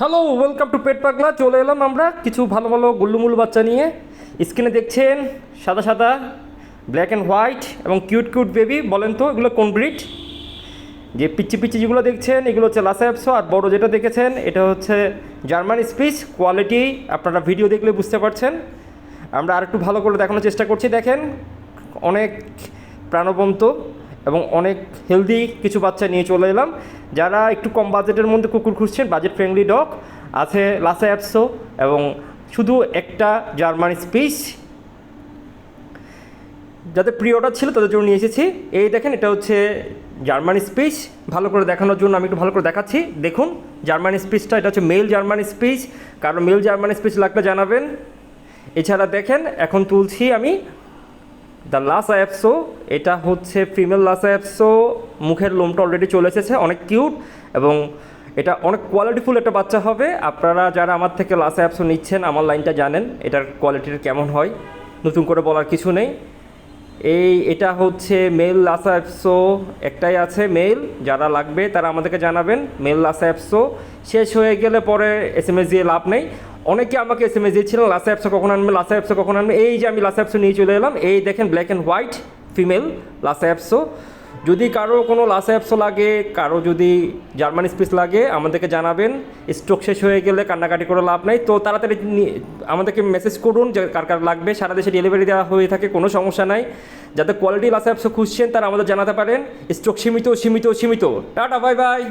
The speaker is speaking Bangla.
হ্যালো ওয়েলকাম টু পেট পাগলা চলে এলাম আমরা কিছু ভালো ভালো গুল্লুমুল বাচ্চা নিয়ে। স্ক্রিনে দেখছেন সাদা সাদা ব্ল্যাক অ্যান্ড হোয়াইট এবং কিউট কিউট বেবি বলেন তো এগুলো কোন ব্রিড যে পিচ্ছি পিচ্ছি যেগুলো দেখছেন, এগুলো হচ্ছে লাসা অ্যাপসো আর বড় যেটা দেখেছেন, এটা হচ্ছে জার্মান স্পিচ কোয়ালিটি আপনারা ভিডিও দেখলে বুঝতে পারছেন। আমরা আর একটু ভালো করে দেখানোর চেষ্টা করছি, দেখেন অনেক প্রাণবন্ত। এবং অনেক হেলদি কিছু বাচ্চা নিয়ে চলে এলাম। যারা একটু কম বাজেটের মধ্যে কুকুর খুঁজছেন বাজেট ফ্রেন্ডলি ডগ আছে লাসা অ্যাপসো এবং শুধু একটা জার্মান স্পিচ যাদের প্রি অর্ডার ছিল তাদের জন্য নিয়ে এসেছি। এই দেখেন, এটা হচ্ছে জার্মান স্পিচ ভালো করে দেখানোর জন্য আমি একটু ভালো করে দেখাচ্ছি। দেখুন জার্মান স্পিচটা এটা হচ্ছে মেল জার্মান স্পিচ কারণ মেল জার্মান স্পিচ লাগলে জানাবেন। এছাড়া দেখেন, এখন তুলছি আমি দ্য লাস অ্যাপসো এটা হচ্ছে ফিমেল লাস অ্যাপসো মুখের লোমটা অলরেডি চলে এসেছে, অনেক কিউট এবং এটা অনেক কোয়ালিটিফুল একটা বাচ্চা হবে। আপনারা যারা আমার থেকে লাস অ্যাপসো নিচ্ছেন, আমার লাইনটা জানেন, এটার কোয়ালিটির কেমন হয়, নতুন করে বলার কিছু নেই। এই, এটা হচ্ছে মেল লাসা অ্যাপসো একটাই আছে মেল যারা লাগবে তারা আমাদেরকে জানাবেন মেল লাসা অ্যাপসো শেষ হয়ে গেলে পরে এস এম এস দিয়ে লাভ নেই। অনেকে আমাকে এস এম এস দিয়েছিলেন লাসা অ্যাপসো কখন আনবে? লাসা অ্যাপসো কখন আনবে? এই যে আমি লাসা অ্যাপসো নিয়ে চলে এলাম, এই দেখেন black and white female Lhasa Apso যদি কারও কোনো লাসা অ্যাপসো লাগে, কারও যদি জার্মান স্পিচ লাগে, আমাদেরকে জানাবেন স্টক শেষ হয়ে গেলে কান্নাকাটি করে লাভ নেই। তো তাড়াতাড়ি আমাদেরকে মেসেজ করুন যে কার কার লাগবে। সারা দেশে ডেলিভারি দেওয়া হয়ে থাকে, কোনো সমস্যা নাই। যাতে কোয়ালিটি লাসা অ্যাপসো খুঁজছেন, তারা আমাদের জানাতে পারেন। স্টক সীমিত সীমিত সীমিত। Tata bye bye